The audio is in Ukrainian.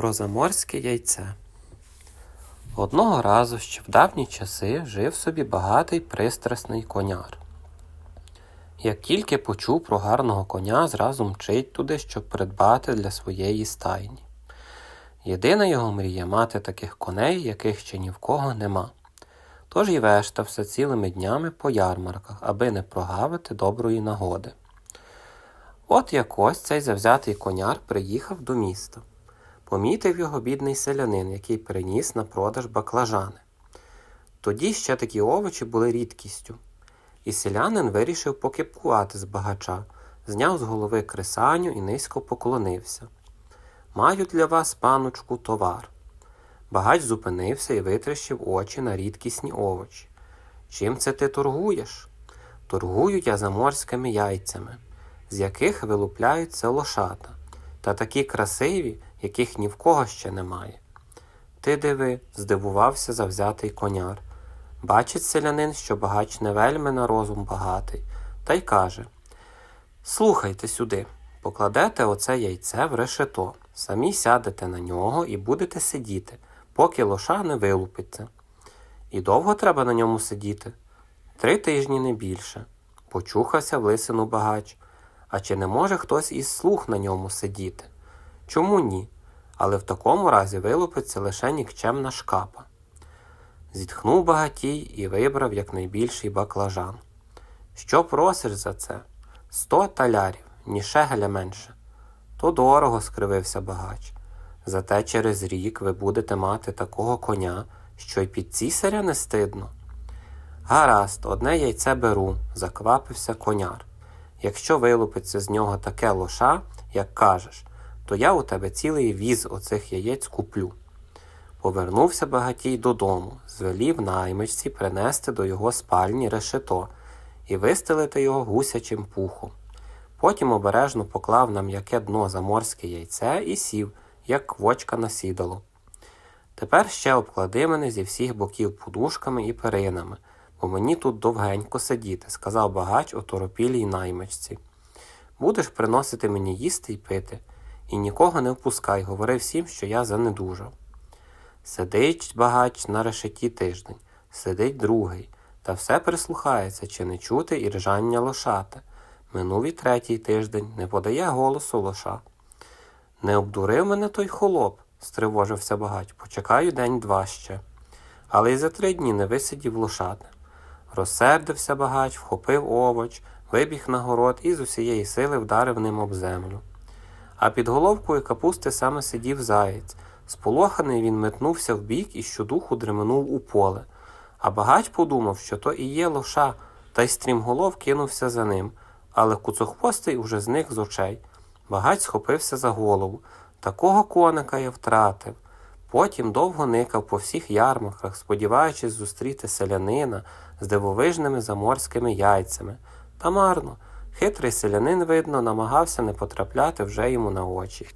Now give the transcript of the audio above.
Про заморське яйце. Одного разу ще в давні часи жив собі багатий пристрасний коняр. Як тільки почув про гарного коня, зразу мчить туди, щоб придбати для своєї стайні. Єдина його мрія мати таких коней, яких ще ні в кого нема. Тож і вештався цілими днями по ярмарках, аби не прогавити доброї нагоди. От якось цей завзятий коняр приїхав до міста. Помітив його бідний селянин, який приніс на продаж баклажани. Тоді ще такі овочі були рідкістю. І селянин вирішив покипкувати з багача, зняв з голови кресаню і низько поклонився. Маю для вас, паночку, товар. Багач зупинився і витріщив очі на рідкісні овочі. Чим це ти торгуєш? Торгую я заморськими яйцями, з яких вилупляються лошата, та такі красиві, яких ні в кого ще немає. Ти диви, здивувався завзятий коняр. Бачить селянин, що багач не вельми на розум багатий, та й каже Слухайте сюди, покладете оце яйце в решето, самі сядете на нього і будете сидіти, поки лоша не вилупиться. І довго треба на ньому сидіти? Три тижні не більше. Почухався в лисину багач. А чи не може хтось із слуг на ньому сидіти? Чому ні? Але в такому разі вилупиться лише нікчемна шкапа. Зітхнув багатій і вибрав якнайбільший баклажан. Що просиш за це? Сто талярів, ні шегеля менше. То дорого, скривився багач. Зате через рік ви будете мати такого коня, що й під цісаря не стидно. Гаразд, одне яйце беру, заквапився коняр. Якщо вилупиться з нього таке лоша, як кажеш, то я у тебе цілий віз оцих яєць куплю. Повернувся багатій додому, звелів наймичці принести до його спальні решето і вистелити його гусячим пухом. Потім обережно поклав на м'яке дно заморське яйце і сів, як квочка на сідало. Тепер ще обклади мене зі всіх боків подушками і перинами, бо мені тут довгенько сидіти, сказав багач оторопілій наймичці. Будеш приносити мені їсти й пити, і нікого не впускай, говори всім, що я занедужав. Сидить багач на решеті тиждень, сидить другий, та все прислухається, чи не чути і ржання лошата. Минув і третій тиждень, не подає голосу лоша. Не обдурив мене той холоп, стривожився багач, почекаю день-два ще. Але й за три дні не висидів лошати. Розсердився багач, вхопив овоч, вибіг на город і з усієї сили вдарив ним об землю. А під головкою капусти саме сидів заєць. Сполоханий він метнувся вбік і щодуху дременув у поле. А багач подумав, що то і є лоша, та й стрімголов кинувся за ним, але куцохвостий уже зник з очей. Багач схопився за голову. Такого коника я втратив. Потім довго никав по всіх ярмарках, сподіваючись зустріти селянина з дивовижними заморськими яйцями. Та марно, хитрий селянин, видно, намагався не потрапляти вже йому на очі.